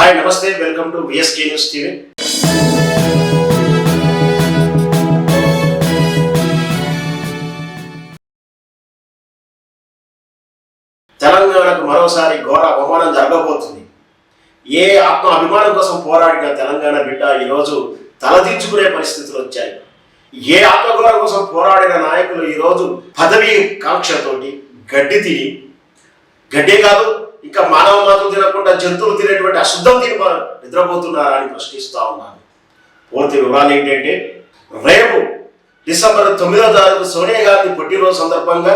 Hi నమస్తే. Welcome to VSK news TV తెలంగాణకు మరోసారి ఘోర అవమానం జరగబోతుంది. ఏ ఆత్మ అభిమానం కోసం పోరాడిన తెలంగాణ బిడ్డ ఈరోజు తలదించుకునే పరిస్థితులు వచ్చాయి. ఏ ఆత్మగౌరవం కోసం పోరాడిన నాయకులు ఈరోజు పదవి కాంక్షతోటి గడ్డి తిని గడ్డే కాదు ఇంకా మానవ మాతలు తినకుండా జంతువులు తినేటువంటి అశుద్ధం తిని మనం నిద్రపోతున్నారా అని ఉన్నాను. పూర్తి వివరాలు ఏంటంటే రేపు డిసెంబర్ తొమ్మిదో తారీఖు సోనియా గాంధీ పుట్టినరోజు సందర్భంగా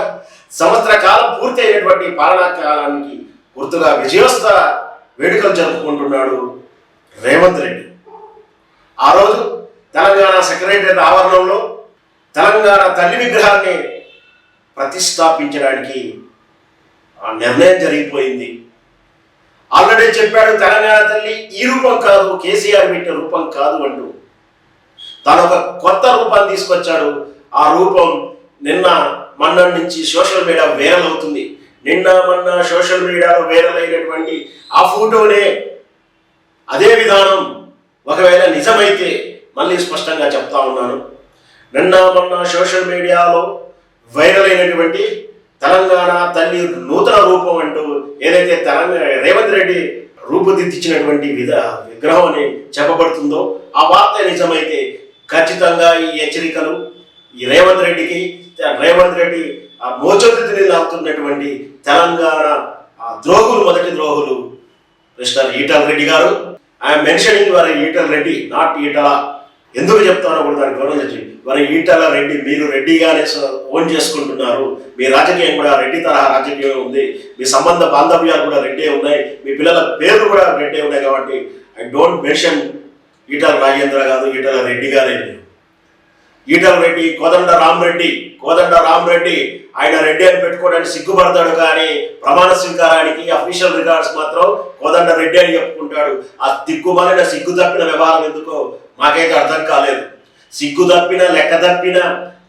సంవత్సర కాలం పూర్తి అయినటువంటి పాలనా కాలానికి గుర్తుగా విజయోత్సవ వేడుకలు జరుపుకుంటున్నాడు రేవంత్ రెడ్డి. ఆ రోజు తెలంగాణ సెక్రటరీ ఆవరణంలో తెలంగాణ తల్లి విగ్రహాన్ని ప్రతిష్టాపించడానికి ఆ నిర్ణయం జరిగిపోయింది. ఆల్రెడీ చెప్పాడు తెలంగాణ తల్లి ఈ రూపం కాదు కేసీఆర్ పెట్టిన రూపం కాదు అంటూ. తాను ఒక కొత్త రూపాన్ని తీసుకొచ్చాడు. ఆ రూపం నిన్న మన్న నుంచి సోషల్ మీడియా వైరల్ అవుతుంది. నిన్న మొన్న సోషల్ మీడియాలో వైరల్ అయినటువంటి ఆ ఫోటోనే అదే విధానం. ఒకవేళ నిజమైతే మళ్ళీ స్పష్టంగా చెప్తా ఉన్నాను. నిన్న మొన్న సోషల్ మీడియాలో వైరల్ అయినటువంటి తెలంగాణ తల్లి నూతన రూపం అంటూ ఏదైతే తెలంగాణ రేవంత్ రెడ్డి రూపుదిద్దించినటువంటి విధ విగ్రహం అని చెప్పబడుతుందో ఆ వార్త నిజమైతే ఖచ్చితంగా ఈ హెచ్చరికలు ఈ రేవంత్ రెడ్డికి రేవంత్ రెడ్డి ఆ మోచొద్దుని లాగుతున్నటువంటి తెలంగాణ ఆ ద్రోహులు మొదటి ద్రోహులు మిస్టర్ ఈటల్ రెడ్డి గారు. ఐఎమ్ మెన్షనింగ్ వారి ఈటల్ రెడ్డి నాట్ ఈటలా ఎందుకు చెప్తారో కూడా దానికి గౌరవం తెచ్చి మరి ఈటల రెడ్డి మీరు రెడ్డిగానే ఓన్ చేసుకుంటున్నారు. మీ రాజకీయం కూడా రెడ్డి తరహా రాజకీయం ఉంది. మీ సంబంధ బాంధవ్యాలు కూడా రెడ్డే ఉన్నాయి. మీ పిల్లల పేర్లు కూడా రెడ్డే ఉన్నాయి కాబట్టి I don't mention Etela Rajendra కాదు ఈటల రెడ్డి గారే. మీరు ఈటల రెడ్డి కోదండ రామరెడ్డి కోదండ రామరెడ్డి ఆయన రెడ్డి అని పెట్టుకోవడానికి సిగ్గుపడతాడు కానీ ప్రమాణ స్వీకారానికి అఫీషియల్ రికార్డ్స్ మాత్రం కోదండ రెడ్డి అని చెప్పుకుంటాడు. ఆ దిక్కుమాలిన సిగ్గు తప్పిన వ్యవహారం ఎందుకో మాకైతే అర్థం కాలేదు. సిగ్గు తప్పిన లెక్క తప్పిన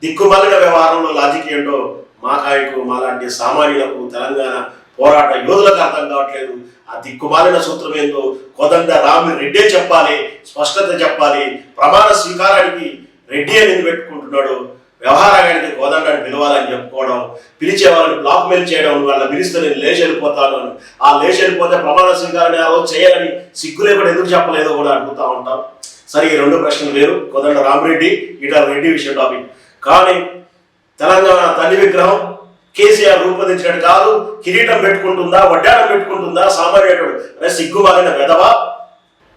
దిక్కుమాలిన వ్యవహారంలో లాజిక్ ఏంటో మాకాయకు మాలాంటి సామాన్యులకు తెలంగాణ పోరాట యోధులకు అర్థం కావట్లేదు. ఆ దిక్కుమాలిన సూత్రం ఏందో కోదండ రామి రెడ్డే చెప్పాలి స్పష్టత చెప్పాలి. ప్రమాణ స్వీకారానికి రెడ్డి అని పెట్టుకుంటున్నాడు? వ్యవహారానికి కోదండాన్ని పిలవాలని చెప్పుకోవడం పిలిచే వాళ్ళని బ్లాక్ మెయిల్ చేయడం వాళ్ళ పిలిస్తే నేను లేచి వెళ్ళిపోతాను అని. ఆ లేచి వెళ్ళిపోతే ప్రమాణ స్వీకారాన్ని ఆ రోజు చేయాలని సిగ్గు లేకుండా ఎందుకు చెప్పలేదో కూడా అడుగుతా ఉంటాం. సరే ఈ రెండు ప్రశ్నలు వేరు. కోదండ రామరెడ్డి ఇటా రెడ్డి విషయం టాపిక్. కానీ తెలంగాణ తల్లి విగ్రహం కేసీఆర్ రూపొందించినట్టు కాదు కిరీటం పెట్టుకుంటుందా వడ్డాణం పెట్టుకుంటుందా సామాన్యుడు సిగ్గు సిగ్గుమాలిన వెధవ.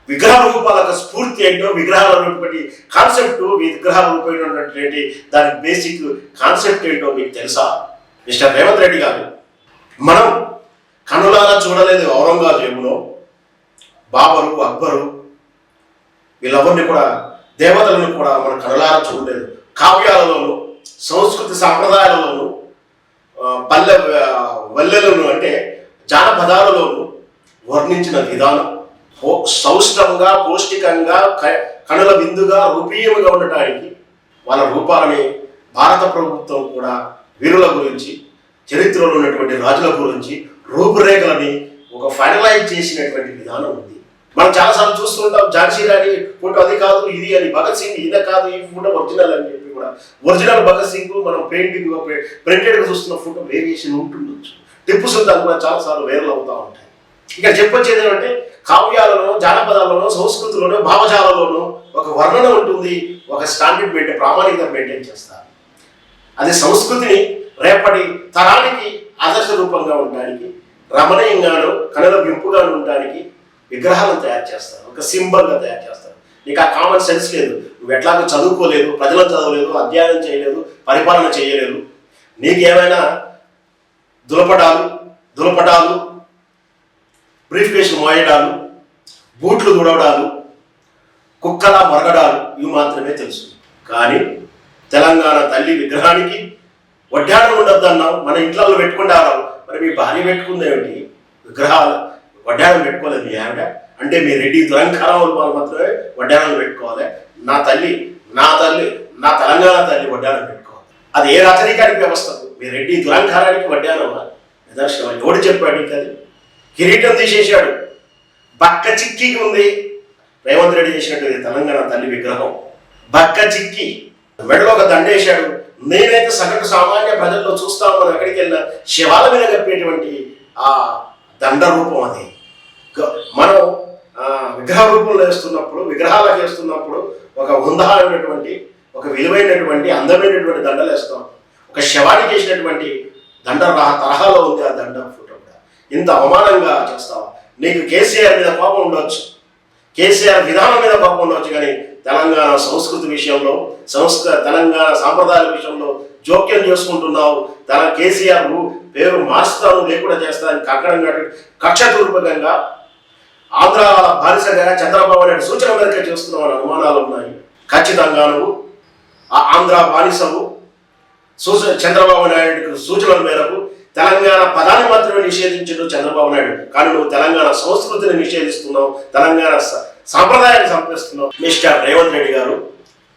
విగ్రహ రూపాలకు స్ఫూర్తి ఏంటో విగ్రహాల రూపటి కాన్సెప్ట్ విగ్రహాల రూపమైనటువంటి దాని బేసిక్ కాన్సెప్ట్ ఏంటో మీకు తెలుసా? మిస్టర్ రేవంత్ రెడ్డి గారు మనం కనులారా చూడలేదు ఔరంగజేబులో. బాబరు అక్బరు వీళ్ళెవరిని కూడా దేవతలను కూడా మనం కనులారా చూడలేదు. కావ్యాలలోను సంస్కృతి సాంప్రదాయాలలోను పల్లె వల్లెలను అంటే జానపదాలలోను వర్ణించిన విధానం. సౌష్టంగా పౌష్టికంగా క- కనుల విందుగా రూపీయముగా ఉండటానికి వాళ్ళ రూపాలని భారత ప్రభుత్వం కూడా వీరుల గురించి చరిత్రలో ఉన్నటువంటి రాజుల గురించి రూపురేఖలని ఒక ఫైనలైజ్ చేసినటువంటి విధానం ఉంది. మనం చాలాసార్లు చూస్తుంటాం ఝాన్సీ రాణి ఫోటో అది కాదు ఇది అని భగత్ సింగ్ ఇది కాదు ఈ ఫోటో ఒరిజినల్ అని చెప్పి కూడా. ఒరిజినల్ భగత్ సింగ్ మనం పెయింటింగ్ ప్రింటెడ్ చూస్తున్న ఫోటో వేరియేషన్ ఉంటుండొచ్చు. టిప్పు సుల్తాన్ కూడా చాలాసార్లు వేరులు అవుతూ ఉంటాయి. ఇక చెప్పొచ్చేది ఏంటంటే కావ్యాలలో జానపదాలలో సంస్కృతిలోనూ భావజాలలోనూ ఒక వర్ణన ఉంటుంది ఒక స్టాండర్డ్ మెయింటైన్ ప్రామాణికత మెయింటైన్ చేస్తారు. అది సంస్కృతిని రేపటి తరానికి ఆదర్శ రూపంగా ఉండడానికి రమణీయంగాను కనుల వింపుగాను ఉండడానికి విగ్రహాలను తయారు చేస్తారు ఒక సింబల్గా తయారు చేస్తారు. నీకు ఆ కామన్ సెన్స్ లేదు. నువ్వు ఎట్లాగో చదువుకోలేదు ప్రజలను చదవలేదు అధ్యయనం చేయలేదు పరిపాలన చేయలేదు. నీకేమైనా దులపడాలు దులపటాలు దులపటాలు బ్రీఫ్ కేసు మోయడాలు బూట్లు దుడవడాలు కుక్కల మరగడాలు ఇవి మాత్రమే తెలుసు. కానీ తెలంగాణ తల్లి విగ్రహానికి వడ్డాణం ఉండొద్దన్నాం మన ఇంట్లో పెట్టుకుంటారు మరి మీ భార్య పెట్టుకుందేమిటి విగ్రహాలు వడ్డాణం పెట్టుకోలేదు మీ ఆవిడ. అంటే మీ రెడ్డి దురంకారం వాళ్ళు మాత్రమే వడ్డాణాలు పెట్టుకోవాలి. నా తల్లి నా తల్లి నా తెలంగాణ తల్లి వడ్డాణం పెట్టుకోవాలి. అది ఏ రాజరికానికి వ్యవస్థ? మీ రెడ్డి దురంకారానికి వడ్డానమా నిదర్శనం ఎవడు చెప్పాడు నీకు అది? కిరీటం తీసేశాడు. బక్క చిక్కి ఉంది. రేవంత్ రెడ్డి చేసినట్టు తెలంగాణ తల్లి విగ్రహం. బక్క చిక్కి. మెడలో ఒక దండేశాడు నేనైతే సగటు సామాన్య ప్రజల్లో చూస్తాను మనం ఎక్కడికి వెళ్ళిన శివాల మీద కప్పేటువంటి ఆ దండ రూపం అది. మనం విగ్రహ రూపంలో వేస్తున్నప్పుడు విగ్రహాలకు వేస్తున్నప్పుడు ఒక హుందాహమైనటువంటి ఒక విలువైనటువంటి అందమైనటువంటి దండలు వేస్తాం. ఒక శవానికి వేసినటువంటి దండ తరహాలో ఉంది ఆ దండ. ఇంత అవమానంగా చేస్తావా? నీకు కేసీఆర్ మీద కోపం ఉండొచ్చు. కేసీఆర్ విధానం మీద కోపం ఉండొచ్చు కానీ తెలంగాణ సంస్కృతి విషయంలో సంస్కృత తెలంగాణ సాంప్రదాయాల విషయంలో జోక్యం చేసుకుంటున్నావు. తన కేసీఆర్ పేరు మార్చుతాను లేకుండా చేస్తాను కక్కడం కక్షపూర్వకంగా ఆంధ్ర బానిసగా చంద్రబాబు నాయుడు సూచన మేరకు చేస్తున్నావు అనుమానాలు ఉన్నాయి. ఖచ్చితంగా నువ్వు ఆంధ్ర బానిసవు. సూచన చంద్రబాబు నాయుడు సూచనల మేరకు తెలంగాణ పదాన్ని మాత్రమే నిషేధించడు చంద్రబాబు నాయుడు. కానీ నువ్వు తెలంగాణ సంస్కృతిని నిషేధిస్తున్నావు తెలంగాణ సాంప్రదాయాన్ని సంపేస్తున్నావు. మిస్టర్ రేవంత్ రెడ్డి గారు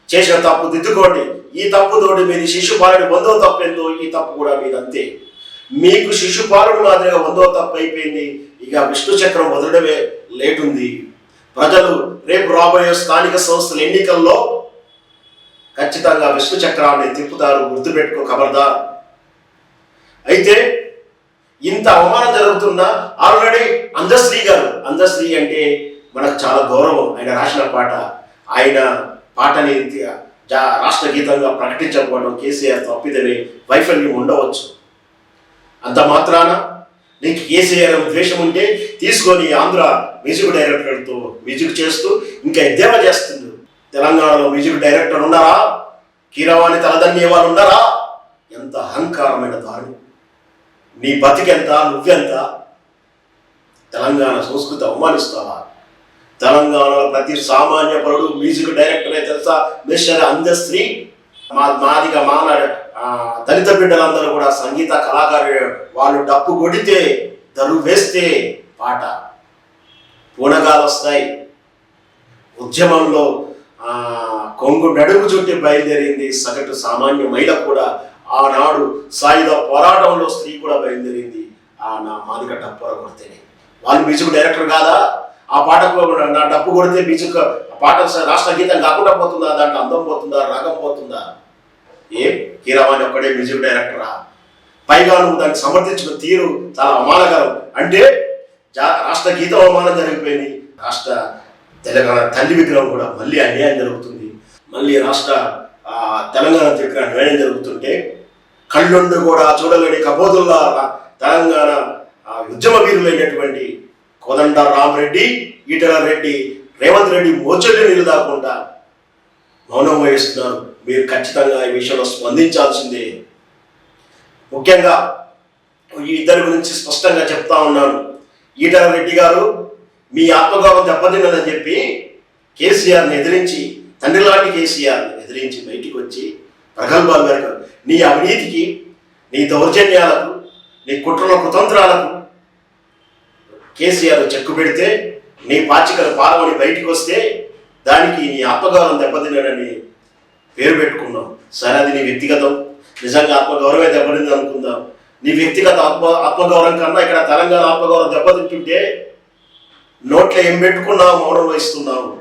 చేసిన తప్పు దిద్దుకోండి. ఈ తప్పుతోటి మీది శిశుపాలుడు వందో తప్పు ఏందో ఈ తప్పు కూడా మీదంతే. అంతే మీకు శిశుపాలుడు మాదిరిగా వందో తప్పు అయిపోయింది. ఇక విష్ణు చక్రం వదలడమే లేటుంది. ప్రజలు రేపు రాబోయే స్థానిక సంస్థల ఎన్నికల్లో ఖచ్చితంగా విష్ణు చక్రాన్ని తిప్పుతారు గుర్తుపెట్టుకో ఖబర్దార్ అయితే ఇంత అవమానం జరుగుతున్నా ఆల్రెడీ అందశ్రీ గారు. అందశ్రీ అంటే మనకు చాలా గౌరవం. ఆయన రాసిన పాట ఆయన పాటని రాష్ట్ర గీతంగా ప్రకటించకపోవడం కేసీఆర్ తప్పిదనే వైఫల్యం ఉండవచ్చు. అంత మాత్రాన నీకు కేసీఆర్ ద్వేషం ఉంటే తీసుకొని ఆంధ్ర మ్యూజిక్ డైరెక్టర్తో మ్యూజిక్ చేస్తూ ఇంకా ఎద్దేవా చేస్తుంది. తెలంగాణలో మ్యూజిక్ డైరెక్టర్ ఉన్నారా? కీరవాణి తలదన్నే వాళ్ళు ఉన్నారా? ఎంత అహంకారమైన దారుణం. నీ బతికెంత నువ్వెంత? తెలంగాణ సంస్కృతి అవమానిస్తావా? తెలంగాణలో ప్రతి సామాన్య పరుడు మ్యూజిక్ డైరెక్టరే తెలుసా? మిస్టర్ అందశ్రీ మా మాదిగా మాన దళిత బిడ్డలందరూ కూడా సంగీత కళాకారుడు వాళ్ళు డప్పు కొడితే దరువు వేస్తే పాట. పూనగాలు వస్తాయి. ఉద్యమంలో కొంగు నడుము చుట్టి బయలుదేరింది సగటు సామాన్య మహిళ కూడా ఆనాడు సాయుధ పోరాటంలో స్త్రీ కూడా బయలుదేరింది. ఆ నా మాదిక డప్పుర కొడితేనే. వాళ్ళు మ్యూజిక్ డైరెక్టర్ కాదా? ఆ పాటకు నా డప్పు కొడితే మ్యూజిక్ పాట రాష్ట్ర గీతం కాకుండా పోతుందా? దాంట్లో అందం పోతుందా? రాగం పోతుందా? ఏ? కీరవాణి ఒక్కడే మ్యూజిక్ డైరెక్టరా? పైగా నువ్వు దాన్ని సమర్థించిన తీరు చాలా అవమానకరం. అంటే రాష్ట్ర గీతం అవమానం జరిగిపోయింది. రాష్ట్ర తెలంగాణ తల్లి విగ్రహం కూడా మళ్ళీ అన్యాయం జరుగుతుంది. మళ్ళీ రాష్ట్ర తెలంగాణ దగ్గర అన్యాయం జరుగుతుంటే కళ్ళుండి కూడా చూడలేని కబోదుల్లా తెలంగాణ ఆ, ఉద్యమ వీరులైనటువంటి కోదండ రామరెడ్డి ఈటల రెడ్డి రేవంత్ రెడ్డి మోచల్లి నిలదాకుండా మౌనం వహిస్తున్నారు. మీరు ఖచ్చితంగా ఈ విషయంలో స్పందించాల్సిందే. ముఖ్యంగా ఈ ఇద్దరి గురించి స్పష్టంగా చెప్తా ఉన్నాను. ఈటల రెడ్డి గారు మీ ఆత్మగౌరవం దెబ్బతిన్నదని చెప్పి కేసీఆర్ని ఎదిరించి తండ్రి లాంటి కేసీఆర్ని ఎదిరించి బయటికి వచ్చి ప్రగల్భాలు గారు నీ అవినీతికి నీ దౌర్జన్యాలకు నీ కుట్రల కుతంత్రాలకు కేసీఆర్ చెక్కు పెడితే నీ పాచికలు పాల్గొని బయటికి వస్తే దానికి నీ ఆత్మగౌరవం దెబ్బతిన్నాడని పేరు పెట్టుకున్నాం. సరే అది నీ వ్యక్తిగతం. నిజంగా ఆత్మగౌరవమే దెబ్బతింది అనుకుందాం. నీ వ్యక్తిగత ఆత్మ ఆత్మగౌరవం కన్నా ఇక్కడ తెలంగాణ ఆత్మగౌరవం దెబ్బతింటుంటే నోట్లో ఏం పెట్టుకున్నావు మౌనం వహిస్తున్నావు?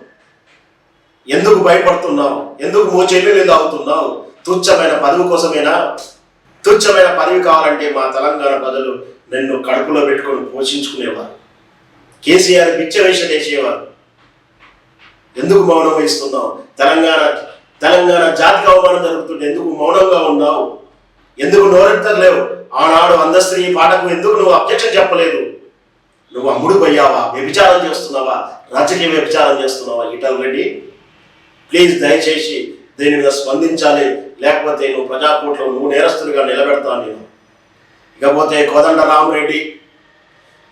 ఎందుకు భయపడుతున్నావు? ఎందుకు మో చెల్లెలు తాగుతున్నావు తుచ్చమైన పదవి కోసమేనా? తుచ్చమైన పదవి కావాలంటే మా తెలంగాణ ప్రజలు నన్ను కడుపులో పెట్టుకొని పోషించుకునేవారు. కేసీఆర్ పిచ్చ చేసేవారు ఎందుకు మౌనం వహిస్తున్నావు తెలంగాణ తెలంగాణ జాతికి అవమానం జరుగుతుంటే ఎందుకు మౌనంగా ఉన్నావు? ఎందుకు నోరెత్తలేవు ఆనాడు అందస్త్రీ పాటకు ఎందుకు నువ్వు అబ్జెక్షన్ చెప్పలేదు? నువ్వు అమ్ముడు పోయావా? వ్యభిచారం చేస్తున్నావా? రాజకీయ వ్యభిచారం చేస్తున్నావా? ఈటల్ రెడ్డి? ప్లీజ్ దయచేసి దీని మీద స్పందించాలి. లేకపోతే నువ్వు ప్రజాకూట్లో నువ్వు నేరస్తుడిగా నిలబెడతాను నేను. ఇకపోతే కోదండ రామరెడ్డి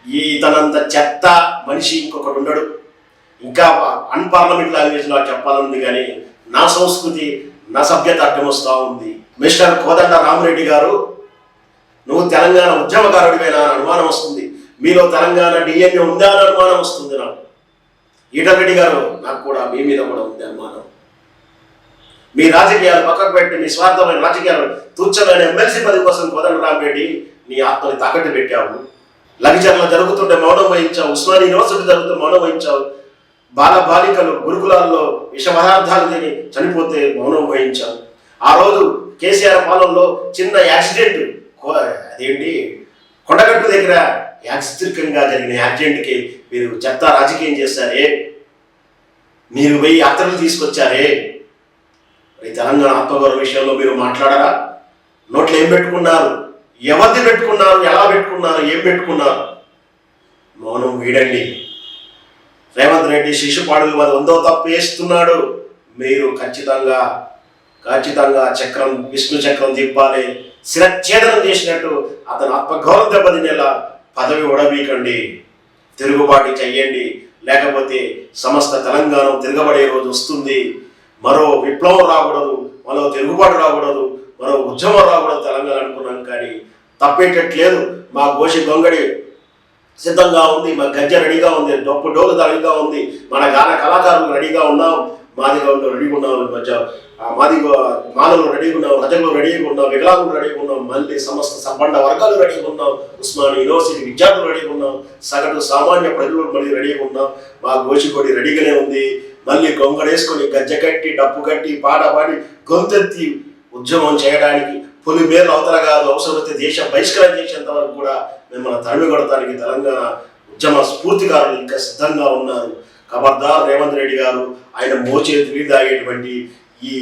ఈ ఇతనంత చెత్త మనిషి ఇంకొకడు ఉండడు. ఇంకా అన్పార్లమెంట్ లాంగ్వేజ్లో చెప్పాలనుంది కానీ నా సంస్కృతి నా సభ్యత అడ్డం వస్తూ ఉంది. మిస్టర్ కోదండ రామరెడ్డి గారు నువ్వు తెలంగాణ ఉద్యమకారుడివేనా అని అనుమానం వస్తుంది. మీలో తెలంగాణ డిఎన్ఏ ఉందా అని అనుమానం వస్తుంది నాకు. ఈటరెడ్డి గారు నాకు కూడా మీ మీద కూడా ఉంది అనుమానం. మీ రాజకీయాలు పక్కకు పెట్టి మీ స్వార్థమైన రాజకీయాలు తుచ్చమైన ఎమ్మెల్సీ పదవి కోసం కోదండ రామరెడ్డి నీ ఆత్మని తాకట్టు పెట్టావు. లగ్జర్లో జరుగుతుంటే మౌనం వహించావు. ఉస్మాన్ యూనివర్సిటీ జరుగుతుంటే మౌనం వహించావు. బాల బాలికలు గురుకులాల్లో విష పదార్థాలు తిని చనిపోతే మౌనం వహించావు. ఆ రోజు కేసీఆర్ పాలనలో చిన్న యాక్సిడెంట్ అదేంటి? కొండగట్టు దగ్గర యాక్సిడికంగా జరిగిన యాక్సిడెంట్కి మీరు చెత్త రాజకీయం చేశారే? మీరు వెయ్యి యాత్రలు తీసుకొచ్చారే? మరి తెలంగాణ ఆత్మగౌరవ విషయంలో మీరు మాట్లాడరా? నోట్లో ఏం పెట్టుకున్నారు? ఎవరిది పెట్టుకున్నారు? ఎలా పెట్టుకున్నారు? ఏం పెట్టుకున్నారు? మౌనం వీడండి. రేవంత్ రెడ్డి శిశుపాడు వారు వందో తప్పు వేస్తున్నాడు మీరు ఖచ్చితంగా ఖచ్చితంగా చక్రం విష్ణు చక్రం తిప్పాలి. శిరఛేదనం చేసినట్టు అతను ఆత్మగౌరవం దెబ్బతినేలా పదవి ఉడబీకండి తిరుగుబాటు చెయ్యండి. లేకపోతే సమస్త తెలంగాణ తిరగబడే రోజు వస్తుంది. మరో విప్లవం రాకూడదు మరో తిరుగుబాటు రాకూడదు మరో ఉద్యమం రాకూడదు తెలంగాణ అనుకున్నాం కానీ తప్పేటట్లేదు. మా గోషి గొంగడి సిద్ధంగా ఉంది మా గజ్జ రెడీగా ఉంది డొప్పు డోలు రెడీగా ఉంది మన గాన కళాకారులు రెడీగా ఉన్నాం మాది ఉన్న రెడీగా ఉన్నాం మధ్య. మాదిగో మాలలు రెడీగా ఉన్నాం రజకులు రెడీగా ఉన్నాం వికలాంగులు రెడీగా ఉన్నాం మళ్ళీ సమస్త సంబంధ వర్గాలు రెడీగా ఉన్నాం ఉస్మాన్ యూనివర్సిటీ విద్యార్థులు రెడీగా ఉన్నాం సగటు సామాన్య ప్రజలు మళ్ళీ రెడీగా ఉన్నాం. మా గోచికోడి రెడీగానే ఉంది. మళ్ళీ గొంగడేసుకొని గజ్జ కట్టి డప్పు కట్టి పాట పాడి గొంతెత్తి ఉద్యమం చేయడానికి పులి మేలు అవతల కాదు అవసరమైతే దేశ బహిష్కరణ చేసేంత వరకు కూడా మిమ్మల్ని తరిమి కొడటానికి తెలంగాణ ఉద్యమ స్ఫూర్తికారులు ఇంకా సిద్ధంగా ఉన్నారు. ఖబర్దార్ రేవంత్ రెడ్డి గారు ఆయన మోచేతి నీళ్ళు తాగేటువంటి ఈ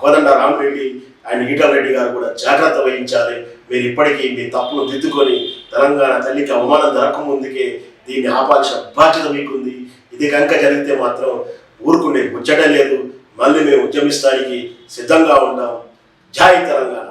కోదండ రామరెడ్డి ఆయన ఈటల రెడ్డి గారు కూడా జాగ్రత్త వహించాలి. మీరు ఇప్పటికీ మీ తప్పును దిద్దుకొని తెలంగాణ తల్లికి అవమానం జరగకముందుకే దీన్ని ఆపాల్సిన బాధ్యత మీకుంది. ఇది కనుక జరిగితే మాత్రం ఊరుకునే ముచ్చట లేదు. మళ్ళీ మేము ఉద్యమిస్తానికి సిద్ధంగా ఉన్నాం. జై తెలంగాణ.